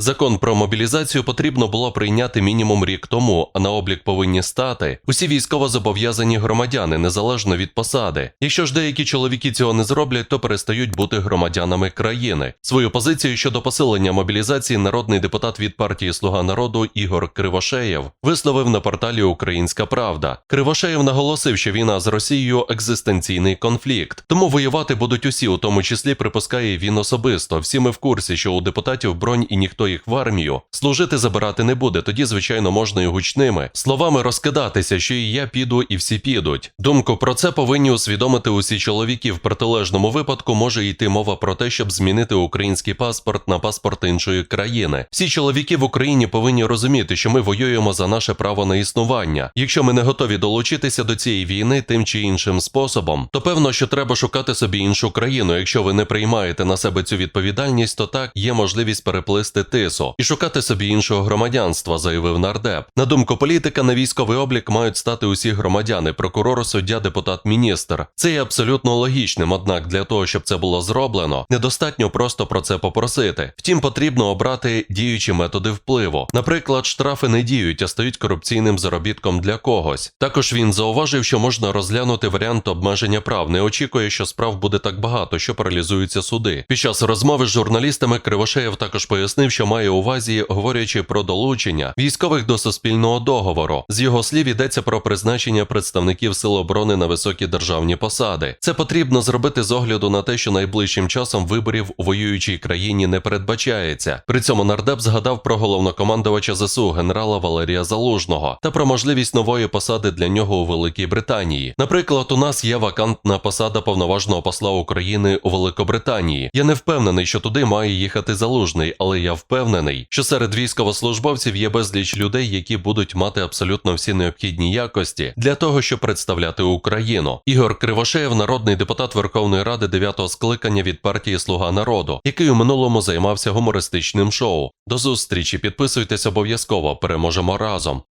Закон про мобілізацію потрібно було прийняти мінімум рік тому, а на облік повинні стати усі військовозобов'язані громадяни незалежно від посади. Якщо ж деякі чоловіки цього не зроблять, то перестають бути громадянами країни. Свою позицію щодо посилення мобілізації народний депутат від партії Слуга народу Ігор Кривошеєв висловив на порталі Українська Правда. Кривошеєв наголосив, що війна з Росією екзистенційний конфлікт, тому воювати будуть усі, у тому числі припускає він особисто. Всі ми в курсі, що у депутатів бронь і ніхто їх в армію служити забирати не буде. Тоді, звичайно, можна і гучними словами розкидатися, що і я піду, і всі підуть. Думку про це повинні усвідомити усі чоловіки. В протилежному випадку може йти мова про те, щоб змінити український паспорт на паспорт іншої країни. Всі чоловіки в Україні повинні розуміти, що ми воюємо за наше право на існування. Якщо ми не готові долучитися до цієї війни тим чи іншим способом, то певно, що треба шукати собі іншу країну. Якщо ви не приймаєте на себе цю відповідальність, то так є можливість переплисти тису і шукати собі іншого громадянства, заявив нардеп. На думку політика, на військовий облік мають стати усі громадяни, прокурор, суддя, депутат, міністр. Це є абсолютно логічним. Однак для того, щоб це було зроблено, недостатньо просто про це попросити. Втім, потрібно обрати діючі методи впливу. Наприклад, штрафи не діють, а стають корупційним заробітком для когось. Також він зауважив, що можна розглянути варіант обмеження прав. Не очікує, що справ буде так багато, що паралізуються суди. Під час розмови з журналістами Кривошеєв також пояснив, що має увазі, говорячи про долучення військових до суспільного договору. З його слів йдеться про призначення представників сил оборони на високі державні посади. Це потрібно зробити з огляду на те, що найближчим часом виборів у воюючій країні не передбачається. При цьому нардеп згадав про головнокомандувача ЗСУ генерала Валерія Залужного та про можливість нової посади для нього у Великій Британії. Наприклад, у нас є вакантна посада повноважного посла України у Великобританії. Я не впевнений, що туди має їхати залужний, але я впевнений, що серед військовослужбовців є безліч людей, які будуть мати абсолютно всі необхідні якості для того, щоб представляти Україну. Ігор Кривошеєв, народний депутат Верховної Ради 9-го скликання від партії Слуга народу, який у минулому займався гумористичним шоу. До зустрічі, підписуйтесь обов'язково, переможемо разом.